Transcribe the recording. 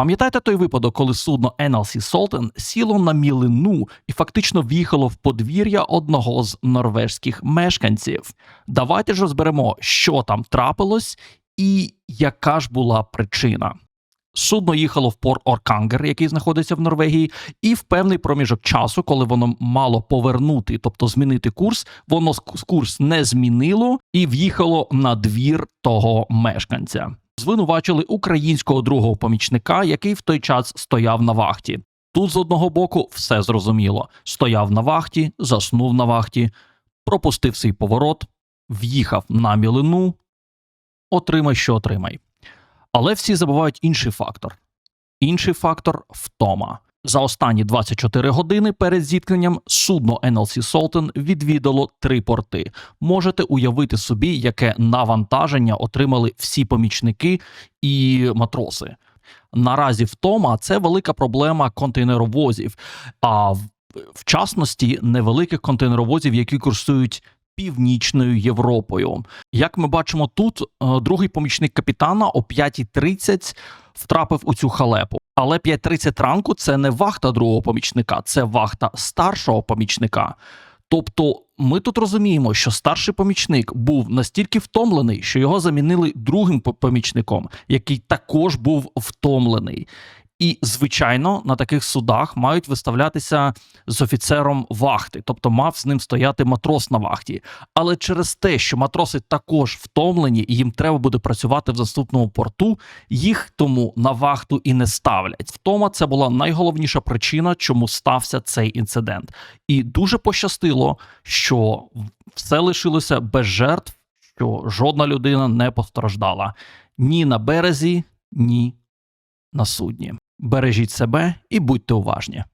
Пам'ятаєте той випадок, коли судно NLC Sultan сіло на мілину і фактично в'їхало в подвір'я одного з норвежських мешканців? Давайте ж розберемо, що там трапилось і яка ж була причина. Судно їхало в порт Оркангер, який знаходиться в Норвегії, і в певний проміжок часу, коли воно мало повернути, тобто змінити курс, воно курс не змінило і в'їхало на двір того мешканця. Звинувачили українського другого помічника, який в той час стояв на вахті. Тут з одного боку все зрозуміло: стояв на вахті, заснув на вахті, пропустив свій поворот, в'їхав на мілину, отримай, що отримай. Але всі забувають інший фактор. Інший фактор втома. За останні 24 години перед зіткненням судно NLC Sultan відвідало три порти. Можете уявити собі, яке навантаження отримали всі помічники і матроси. Наразі втома це велика проблема контейнеровозів, а в, в частності невеликих контейнеровозів, які курсують північною Європою. Як ми бачимо тут, е, другий помічник капітана о 5.30 втрапив у цю халепу. Але 5.30 ранку це не вахта другого помічника, це вахта старшого помічника. Тобто, ми тут розуміємо, що старший помічник був настільки втомлений, що його замінили другим помічником, який також був втомлений. І, звичайно, на таких судах мають виставлятися з офіцером вахти, тобто мав з ним стояти матрос на вахті. Але через те, що матроси також втомлені і їм треба буде працювати в заступному порту, їх тому на вахту і не ставлять. Втома це була найголовніша причина, чому стався цей інцидент. І дуже пощастило, що все лишилося без жертв, що жодна людина не постраждала ні на березі, ні на судні. Бережіть себе і будьте уважні.